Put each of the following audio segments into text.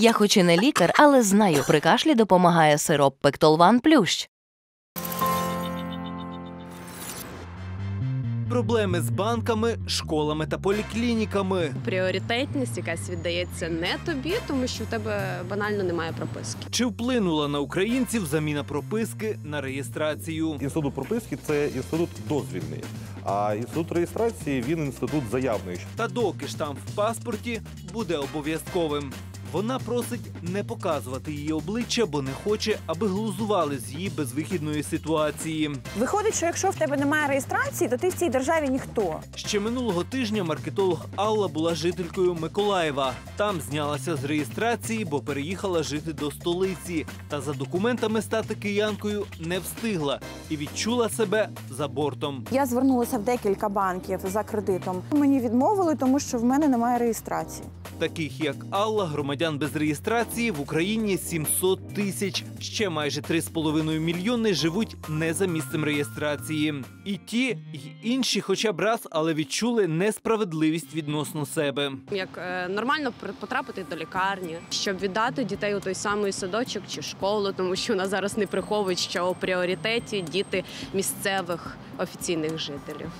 Я хоч і не лікар, але знаю, при кашлі допомагає сироп Пектолван Плющ. Проблеми з банками, школами та поліклініками. пріоритетність якась віддається не тобі, тому що в тебе банально немає прописки. Чи вплинула на українців заміна прописки на реєстрацію? Інститут прописки це інститут дозвільний, а інститут реєстрації він інститут заявний. Та доки штамп в паспорті буде обов'язковим. Вона просить не показувати її обличчя, бо не хоче, аби глузували з її безвихідної ситуації. Виходить, що якщо в тебе немає реєстрації, то ти в цій державі ніхто. Ще минулого тижня маркетолог Алла була жителькою Миколаєва. Там знялася з реєстрації, бо переїхала жити до столиці. Та за документами стати киянкою не встигла і відчула себе за бортом. Я звернулася в декілька банків за кредитом. Мені відмовили, тому що в мене немає реєстрації. Таких як Алла, громадян без реєстрації в Україні 700 тисяч. Ще майже 3,5 мільйони живуть не за місцем реєстрації. І ті, й інші, хоча б раз, але відчули несправедливість відносно себе. Як е, нормально потрапити до лікарні, щоб віддати дітей у той самий садочок чи школу, тому що нас зараз не приховують, що у пріоритеті діти місцевих офіційних жителів.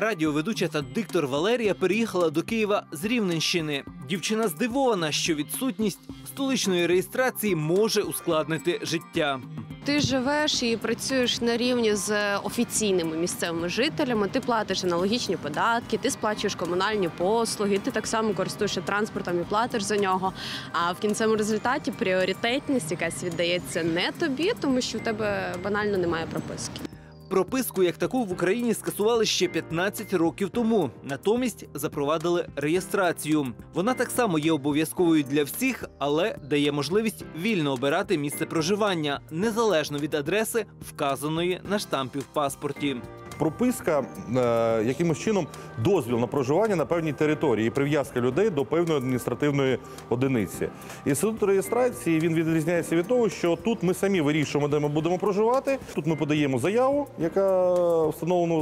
Радіоведуча та диктор Валерія переїхала до Києва з Рівненщини. Дівчина здивована, що відсутність столичної реєстрації може ускладнити життя. Ти живеш і працюєш на рівні з офіційними місцевими жителями. Ти платиш аналогічні податки, ти сплачуєш комунальні послуги, ти так само користуєшся транспортом і платиш за нього. А в кінцевому результаті пріоритетність якась віддається не тобі, тому що в тебе банально немає прописки. Прописку як таку в Україні скасували ще 15 років тому. Натомість запровадили реєстрацію. Вона так само є обов'язковою для всіх, але дає можливість вільно обирати місце проживання незалежно від адреси, вказаної на штампі в паспорті. Прописка е, якимось чином дозвіл на проживання на певній території і прив'язка людей до певної адміністративної одиниці. Інститут реєстрації він відрізняється від того, що тут ми самі вирішуємо, де ми будемо проживати. Тут ми подаємо заяву, яка встановлено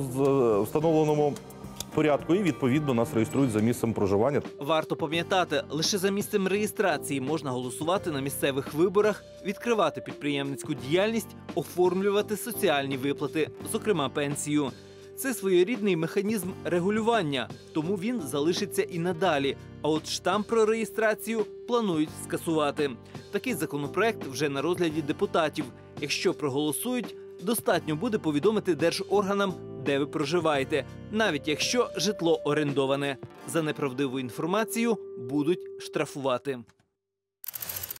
е, встановленому порядку, і відповідно нас реєструють за місцем проживання. Варто пам'ятати, лише за місцем реєстрації можна голосувати на місцевих виборах, відкривати підприємницьку діяльність, оформлювати соціальні виплати, зокрема пенсію. Це своєрідний механізм регулювання, тому він залишиться і надалі. А от штамп про реєстрацію планують скасувати. Такий законопроект вже на розгляді депутатів. Якщо проголосують, достатньо буде повідомити держорганам, де ви проживаєте, навіть якщо житло орендоване. За неправдиву інформацію будуть штрафувати.